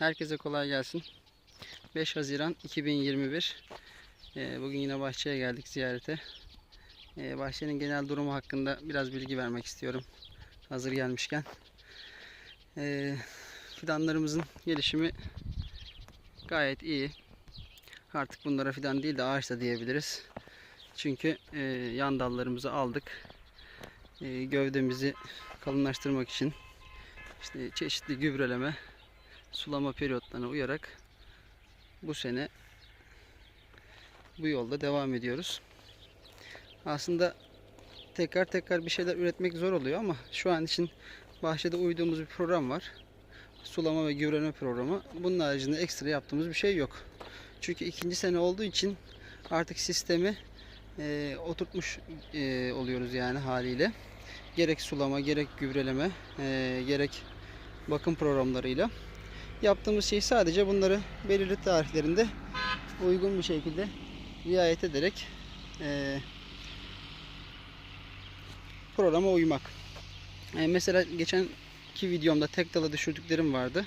Herkese kolay gelsin. 5 Haziran 2021. Ee, Bugün yine bahçeye geldik ziyarete. Ee, Bahçenin genel durumu hakkında biraz bilgi vermek istiyorum. Hazır gelmişken. Ee, Fidanlarımızın gelişimi gayet iyi. Artık bunlara fidan değil de ağaç da diyebiliriz. Çünkü e, yan dallarımızı aldık. E, Gövdemizi kalınlaştırmak için işte çeşitli gübreleme, sulama periyotlarına uyarak bu sene bu yolda devam ediyoruz. Aslında tekrar tekrar bir şeyler üretmek zor oluyor ama şu an için bahçede uyduğumuz bir program var. Sulama ve gübreleme programı. Bunun haricinde ekstra yaptığımız bir şey yok. Çünkü ikinci sene olduğu için artık sistemi e, oturtmuş e, oluyoruz yani haliyle. Gerek sulama, gerek gübreleme, e, gerek bakım programlarıyla. Yaptığımız şey sadece bunları belirli tarihlerinde uygun bir şekilde riayet ederek e, programa uymak. E, mesela geçenki videomda tek dala düşürdüklerim vardı.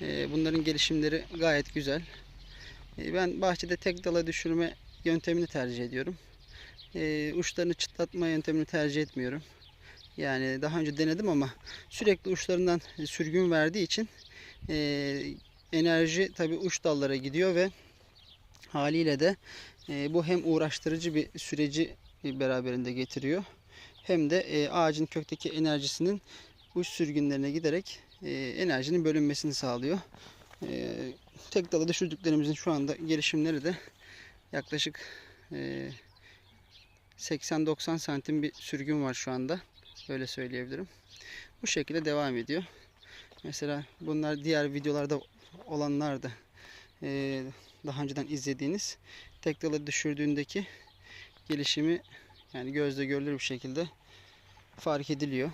E, bunların gelişimleri gayet güzel. E, ben bahçede tek dala düşürme yöntemini tercih ediyorum. E, uçlarını çıtlatma yöntemini tercih etmiyorum. Yani daha önce denedim ama sürekli uçlarından sürgün verdiği için e, enerji tabi uç dallara gidiyor ve haliyle de e, bu hem uğraştırıcı bir süreci beraberinde getiriyor hem de e, ağacın kökteki enerjisinin uç sürgünlerine giderek e, enerjinin bölünmesini sağlıyor. E, tek dala düşürdüklerimizin şu anda gelişimleri de yaklaşık e, 80-90 santim bir sürgün var şu anda. Öyle söyleyebilirim. Bu şekilde devam ediyor. Mesela bunlar diğer videolarda olanlardı. Ee, daha önceden izlediğiniz tek dala düşürdüğündeki gelişimi yani gözle görülür bir şekilde fark ediliyor.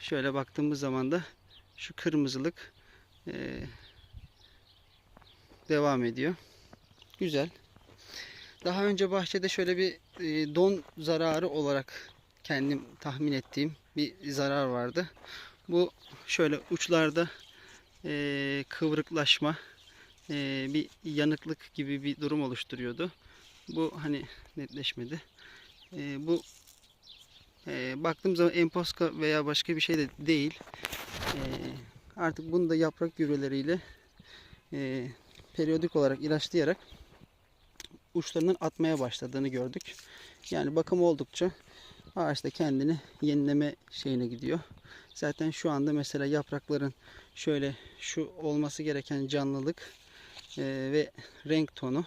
Şöyle baktığımız zaman da şu kırmızılık e, devam ediyor. Güzel. Daha önce bahçede şöyle bir e, don zararı olarak kendim tahmin ettiğim bir zarar vardı. Bu şöyle uçlarda e, kıvrıklaşma, e, bir yanıklık gibi bir durum oluşturuyordu. Bu hani netleşmedi. E, bu e, baktığım zaman emposka veya başka bir şey de değil. E, artık bunu da yaprak gübreleriyle e, periyodik olarak ilaçlayarak uçlarından atmaya başladığını gördük. Yani bakım oldukça ağaç da kendini yenileme şeyine gidiyor. Zaten şu anda mesela yaprakların şöyle şu olması gereken canlılık e, ve renk tonu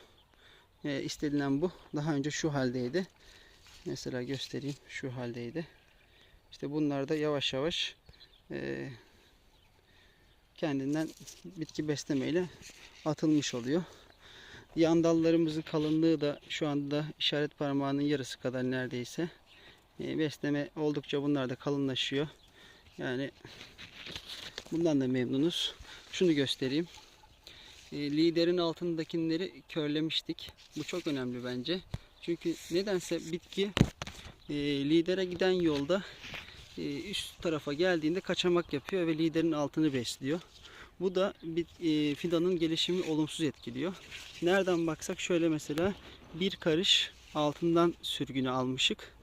e, istenilen bu. Daha önce şu haldeydi. Mesela göstereyim şu haldeydi. İşte bunlar da yavaş yavaş e, kendinden bitki beslemeyle atılmış oluyor. Yan dallarımızın kalınlığı da şu anda işaret parmağının yarısı kadar neredeyse. E, besleme oldukça bunlar da kalınlaşıyor. Yani bundan da memnunuz. Şunu göstereyim. E, liderin altındakileri körlemiştik. Bu çok önemli bence. Çünkü nedense bitki e, lidere giden yolda üst tarafa geldiğinde kaçamak yapıyor ve liderin altını besliyor. Bu da fidanın gelişimi olumsuz etkiliyor. Nereden baksak şöyle mesela bir karış altından sürgünü almışık.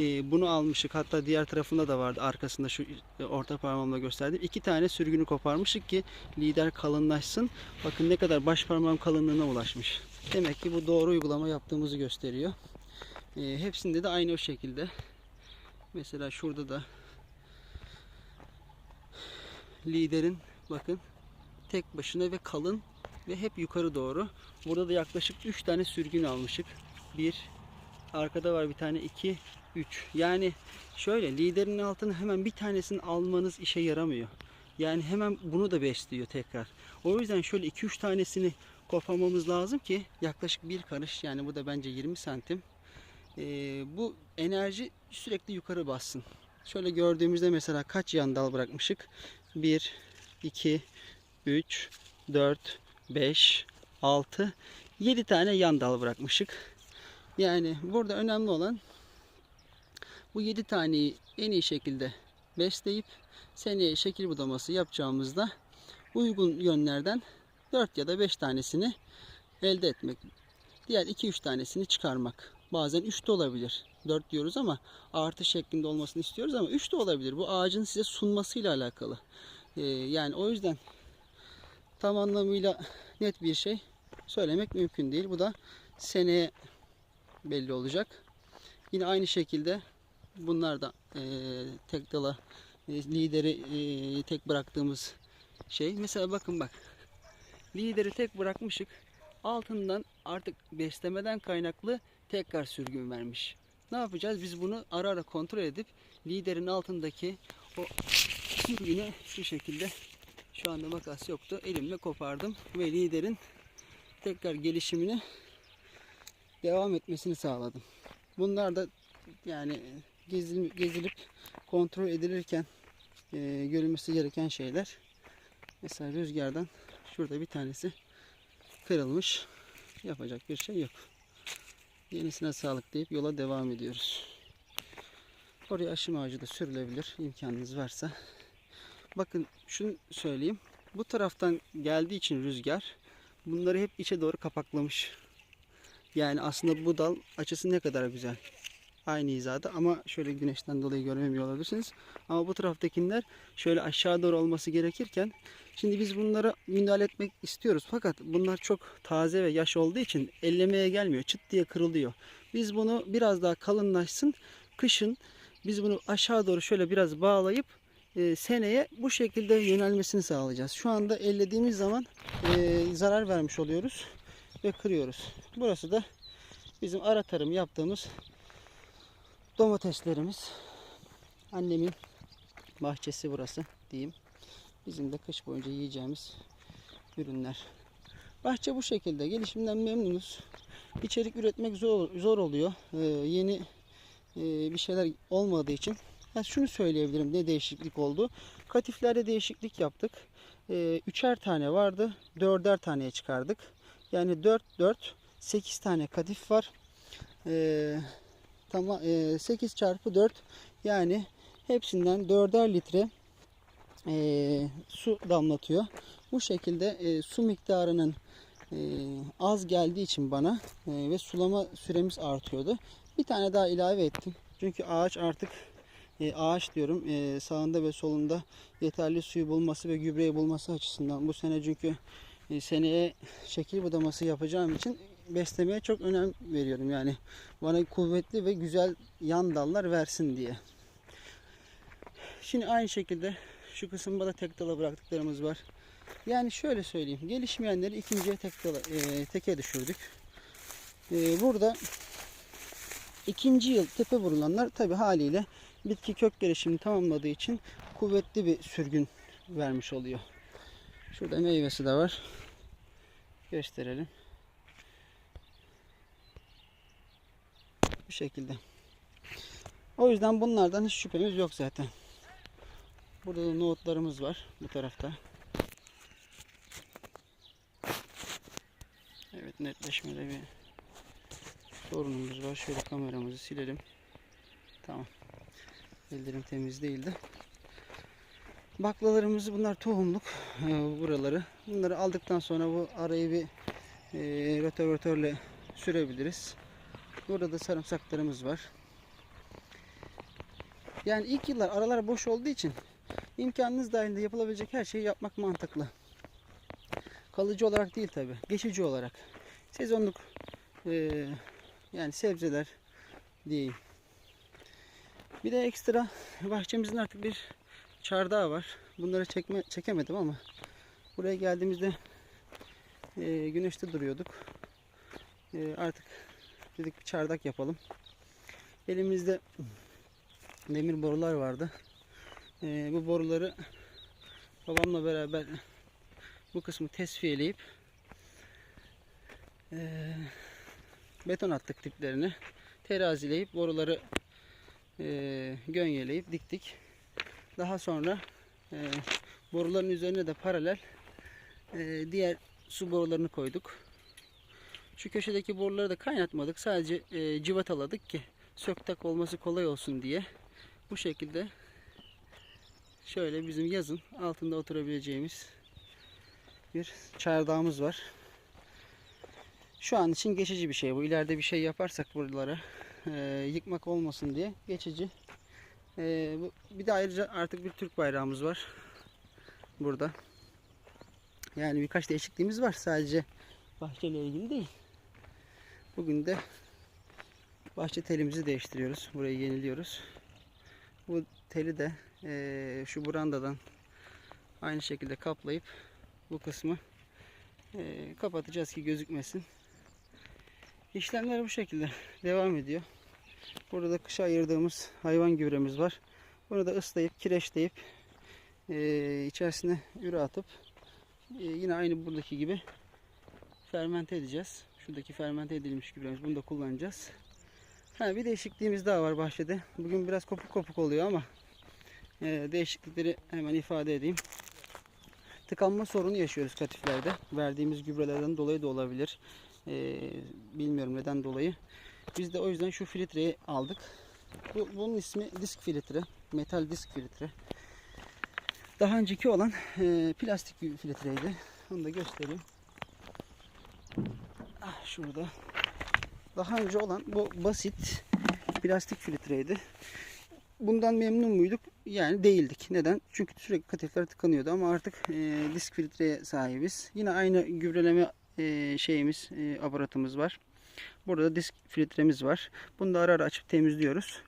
E, bunu almışık. Hatta diğer tarafında da vardı. Arkasında şu e, orta parmağımla gösterdim. İki tane sürgünü koparmışık ki lider kalınlaşsın. Bakın ne kadar baş parmağım kalınlığına ulaşmış. Demek ki bu doğru uygulama yaptığımızı gösteriyor. E, hepsinde de aynı o şekilde. Mesela şurada da liderin bakın tek başına ve kalın ve hep yukarı doğru. Burada da yaklaşık 3 tane sürgün almışık. 1 arkada var bir tane 2 3. Yani şöyle liderin altını hemen bir tanesini almanız işe yaramıyor. Yani hemen bunu da besliyor tekrar. O yüzden şöyle 2-3 tanesini koparmamız lazım ki yaklaşık bir karış yani bu da bence 20 santim. Ee, bu enerji sürekli yukarı bassın. Şöyle gördüğümüzde mesela kaç yan dal bırakmışık? 1, 2, 3, 4, 5, 6, 7 tane yan dal bırakmışık. Yani burada önemli olan bu 7 taneyi en iyi şekilde besleyip seneye şekil budaması yapacağımızda uygun yönlerden 4 ya da 5 tanesini elde etmek. Diğer 2-3 tanesini çıkarmak. Bazen 3 de olabilir. 4 diyoruz ama artı şeklinde olmasını istiyoruz ama 3 de olabilir. Bu ağacın size sunmasıyla alakalı. Ee, yani o yüzden tam anlamıyla net bir şey söylemek mümkün değil. Bu da seneye belli olacak. Yine aynı şekilde bunlar da e, tek dala e, lideri e, tek bıraktığımız şey. Mesela bakın bak. Lideri tek bırakmışık. Altından artık beslemeden kaynaklı tekrar sürgün vermiş. Ne yapacağız? Biz bunu ara ara kontrol edip liderin altındaki o sürgünü şu şekilde şu anda makas yoktu. Elimle kopardım ve liderin tekrar gelişimini devam etmesini sağladım. Bunlar da yani gezil- gezilip kontrol edilirken e, görülmesi gereken şeyler. Mesela rüzgardan şurada bir tanesi kırılmış. Yapacak bir şey yok. Yenisine sağlık deyip yola devam ediyoruz. Oraya aşım ağacı da sürülebilir imkanınız varsa. Bakın şunu söyleyeyim. Bu taraftan geldiği için rüzgar bunları hep içe doğru kapaklamış. Yani aslında bu dal açısı ne kadar güzel. Aynı hizada ama şöyle güneşten dolayı göremiyor olabilirsiniz. Ama bu taraftakiler şöyle aşağı doğru olması gerekirken şimdi biz bunlara müdahale etmek istiyoruz. Fakat bunlar çok taze ve yaş olduğu için ellemeye gelmiyor. Çıt diye kırılıyor. Biz bunu biraz daha kalınlaşsın. Kışın biz bunu aşağı doğru şöyle biraz bağlayıp e, seneye bu şekilde yönelmesini sağlayacağız. Şu anda ellediğimiz zaman e, zarar vermiş oluyoruz ve kırıyoruz. Burası da bizim ara tarım yaptığımız domateslerimiz. Annemin bahçesi burası diyeyim. Bizim de kış boyunca yiyeceğimiz ürünler. Bahçe bu şekilde. Gelişimden memnunuz. İçerik üretmek zor, zor oluyor. Ee, yeni e, bir şeyler olmadığı için. Ha, şunu söyleyebilirim ne değişiklik oldu. Katiflerde değişiklik yaptık. Ee, üçer tane vardı. Dörder taneye çıkardık. Yani 4 4 8 tane katif var. Ee, tamam 8 çarpı 4 yani hepsinden 4'er litre e, su damlatıyor. Bu şekilde e, su miktarının e, az geldiği için bana e, ve sulama süremiz artıyordu. Bir tane daha ilave ettim. Çünkü ağaç artık e, ağaç diyorum e, sağında ve solunda yeterli suyu bulması ve gübreyi bulması açısından bu sene çünkü e, seneye şekil budaması yapacağım için beslemeye çok önem veriyorum. Yani bana kuvvetli ve güzel yan dallar versin diye. Şimdi aynı şekilde şu kısımda da tek dala bıraktıklarımız var. Yani şöyle söyleyeyim. Gelişmeyenleri ikinciye tek dala, e, teke düşürdük. E, burada ikinci yıl tepe vurulanlar tabi haliyle bitki kök gelişimini tamamladığı için kuvvetli bir sürgün vermiş oluyor. Şurada meyvesi de var. Gösterelim. Bu şekilde. O yüzden bunlardan hiç şüphemiz yok zaten. Burada da nohutlarımız var bu tarafta. Evet netleşmede bir sorunumuz var. Şöyle kameramızı silelim. Tamam. Ellerim temiz değildi. Baklalarımızı bunlar tohumluk e, buraları. Bunları aldıktan sonra bu arayı bir e, rotavatörle sürebiliriz. Burada da sarımsaklarımız var. Yani ilk yıllar aralar boş olduğu için imkanınız dahilinde yapılabilecek her şeyi yapmak mantıklı. Kalıcı olarak değil tabi. Geçici olarak. Sezonluk e, yani sebzeler diyeyim. Bir de ekstra bahçemizin artık bir çardağı var. Bunları çekme, çekemedim ama buraya geldiğimizde e, güneşte duruyorduk. E, artık dedik bir çardak yapalım. Elimizde demir borular vardı. E, bu boruları babamla beraber bu kısmı tesfiyeleyip e, beton attık tiplerini. Terazileyip boruları e, gönyeleyip diktik. Daha sonra e, boruların üzerine de paralel e, diğer su borularını koyduk. Şu köşedeki boruları da kaynatmadık. Sadece e, civataladık ki söktak olması kolay olsun diye. Bu şekilde şöyle bizim yazın altında oturabileceğimiz bir çardağımız var. Şu an için geçici bir şey bu. İleride bir şey yaparsak buralara e, yıkmak olmasın diye geçici. E, bu, bir de ayrıca artık bir Türk bayrağımız var. Burada. Yani birkaç değişikliğimiz var. Sadece bahçeyle ilgili değil. Bugün de bahçe telimizi değiştiriyoruz. Burayı yeniliyoruz. Bu teli de e, şu brandadan aynı şekilde kaplayıp bu kısmı e, kapatacağız ki gözükmesin. İşlemler bu şekilde devam ediyor. Burada da kışa ayırdığımız hayvan gübremiz var. Bunu da ıslayıp kireçleyip e, içerisine üre atıp e, yine aynı buradaki gibi fermente edeceğiz. Şuradaki fermente edilmiş gübremiz. Bunu da kullanacağız. Ha, bir değişikliğimiz daha var bahçede. Bugün biraz kopuk kopuk oluyor ama e, değişiklikleri hemen ifade edeyim. Tıkanma sorunu yaşıyoruz katiflerde. Verdiğimiz gübrelerden dolayı da olabilir. E, bilmiyorum neden dolayı. Biz de o yüzden şu filtreyi aldık. Bu, bunun ismi disk filtre. Metal disk filtre. Daha önceki olan e, plastik filtreydi. Onu da göstereyim. Şurada. Daha önce olan bu basit plastik filtreydi. Bundan memnun muyduk? Yani değildik. Neden? Çünkü sürekli katifler tıkanıyordu ama artık e, disk filtreye sahibiz. Yine aynı gübreleme e, şeyimiz, e, aparatımız var. Burada da disk filtremiz var. Bunu da ara ara açıp temizliyoruz.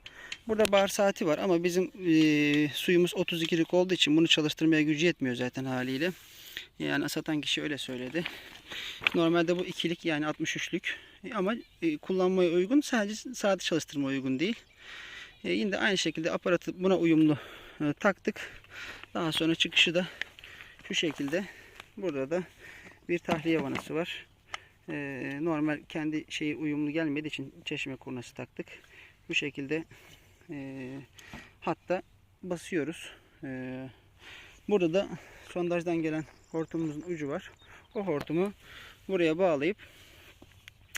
Burada bar saati var ama bizim e, suyumuz 32'lik olduğu için bunu çalıştırmaya gücü yetmiyor zaten haliyle. Yani satan kişi öyle söyledi. Normalde bu ikilik yani 63'lük ama e, kullanmaya uygun sadece saati çalıştırmaya uygun değil. E, yine de aynı şekilde aparatı buna uyumlu e, taktık. Daha sonra çıkışı da şu şekilde. Burada da bir tahliye vanası var. E, normal kendi şeyi uyumlu gelmediği için çeşme kurnası taktık. Bu şekilde e, hatta basıyoruz. E, burada da sondajdan gelen hortumumuzun ucu var. O hortumu buraya bağlayıp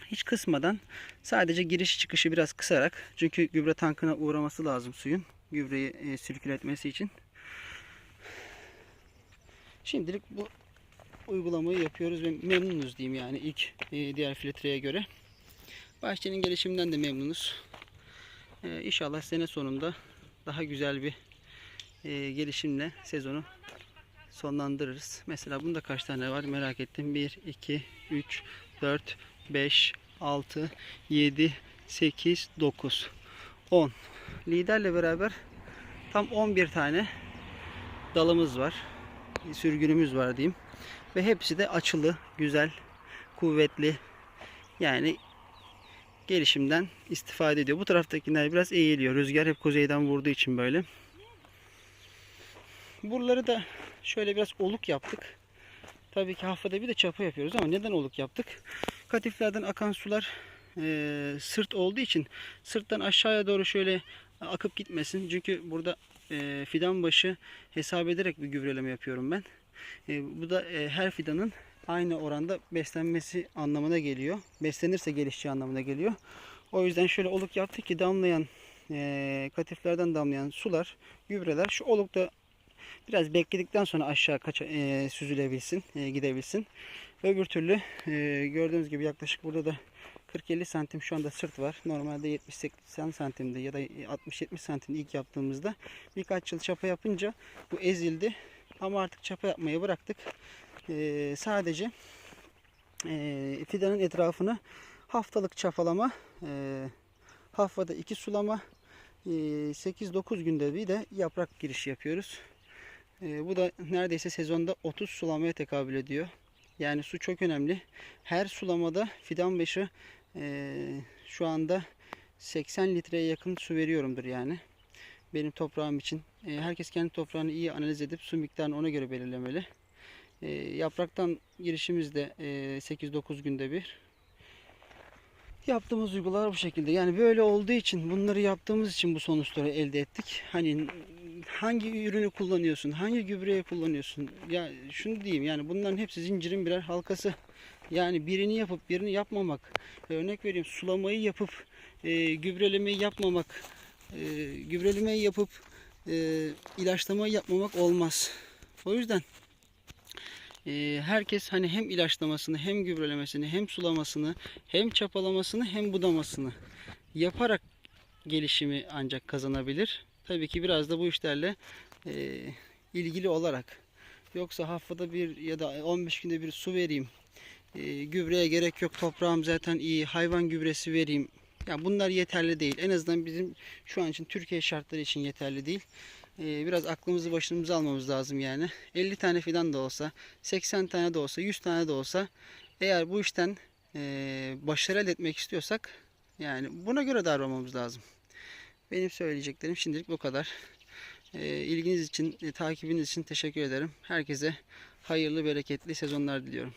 hiç kısmadan sadece giriş çıkışı biraz kısarak çünkü gübre tankına uğraması lazım suyun gübreyi e, sirküle etmesi için. Şimdilik bu uygulamayı yapıyoruz ve memnunuz diyeyim yani ilk e, diğer filtreye göre. Bahçenin gelişiminden de memnunuz. E, inşallah sene sonunda daha güzel bir e, gelişimle sezonu sonlandırırız. Mesela bunda kaç tane var merak ettim. 1, 2, 3, 4, 5, 6, 7, 8, 9, 10. Liderle beraber tam 11 tane dalımız var. Sürgünümüz var diyeyim. Ve hepsi de açılı, güzel, kuvvetli. Yani gelişimden istifade ediyor. Bu taraftakiler biraz eğiliyor. Rüzgar hep kuzeyden vurduğu için böyle. Buraları da şöyle biraz oluk yaptık. Tabii ki haftada bir de çapa yapıyoruz ama neden oluk yaptık? Katiflerden akan sular e, sırt olduğu için sırttan aşağıya doğru şöyle akıp gitmesin. Çünkü burada e, fidan başı hesap ederek bir gübreleme yapıyorum ben. E, bu da e, her fidanın aynı oranda beslenmesi anlamına geliyor. Beslenirse gelişeceği anlamına geliyor. O yüzden şöyle oluk yaptık ki damlayan e, katiflerden damlayan sular, gübreler şu olukta biraz bekledikten sonra aşağı kaça, e, süzülebilsin, e, gidebilsin. Öbür türlü e, gördüğünüz gibi yaklaşık burada da 40-50 santim şu anda sırt var. Normalde 70-80 santimde ya da 60-70 santim ilk yaptığımızda birkaç yıl çapa yapınca bu ezildi. Ama artık çapa yapmayı bıraktık. E, sadece e, fidanın etrafını haftalık çapalama, e, haftada iki sulama, e, 8-9 günde bir de yaprak girişi yapıyoruz. E, bu da neredeyse sezonda 30 sulamaya tekabül ediyor. Yani su çok önemli. Her sulamada fidan başı e, şu anda 80 litreye yakın su veriyorumdur yani. Benim toprağım için. E, herkes kendi toprağını iyi analiz edip su miktarını ona göre belirlemeli. Yapraktan girişimiz de e, 8-9 günde bir. Yaptığımız uygulamalar bu şekilde. Yani böyle olduğu için bunları yaptığımız için bu sonuçları elde ettik. Hani hangi ürünü kullanıyorsun, hangi gübreyi kullanıyorsun? Ya şunu diyeyim yani bunların hepsi zincirin birer halkası. Yani birini yapıp birini yapmamak. Örnek vereyim sulamayı yapıp e, gübrelemeyi yapmamak, e, gübrelemeyi yapıp e, ilaçlamayı yapmamak olmaz. O yüzden e, herkes hani hem ilaçlamasını hem gübrelemesini hem sulamasını hem çapalamasını hem budamasını yaparak gelişimi ancak kazanabilir. Tabii ki biraz da bu işlerle e, ilgili olarak. Yoksa haftada bir ya da 15 günde bir su vereyim. E, gübreye gerek yok. Toprağım zaten iyi. Hayvan gübresi vereyim. Ya bunlar yeterli değil. En azından bizim şu an için Türkiye şartları için yeterli değil. E, biraz aklımızı başımıza almamız lazım yani. 50 tane fidan da olsa, 80 tane de olsa, 100 tane de olsa eğer bu işten e, başarı elde etmek istiyorsak yani buna göre davranmamız lazım. Benim söyleyeceklerim şimdilik bu kadar. E, ilginiz için, e, takibiniz için teşekkür ederim. Herkese hayırlı, bereketli sezonlar diliyorum.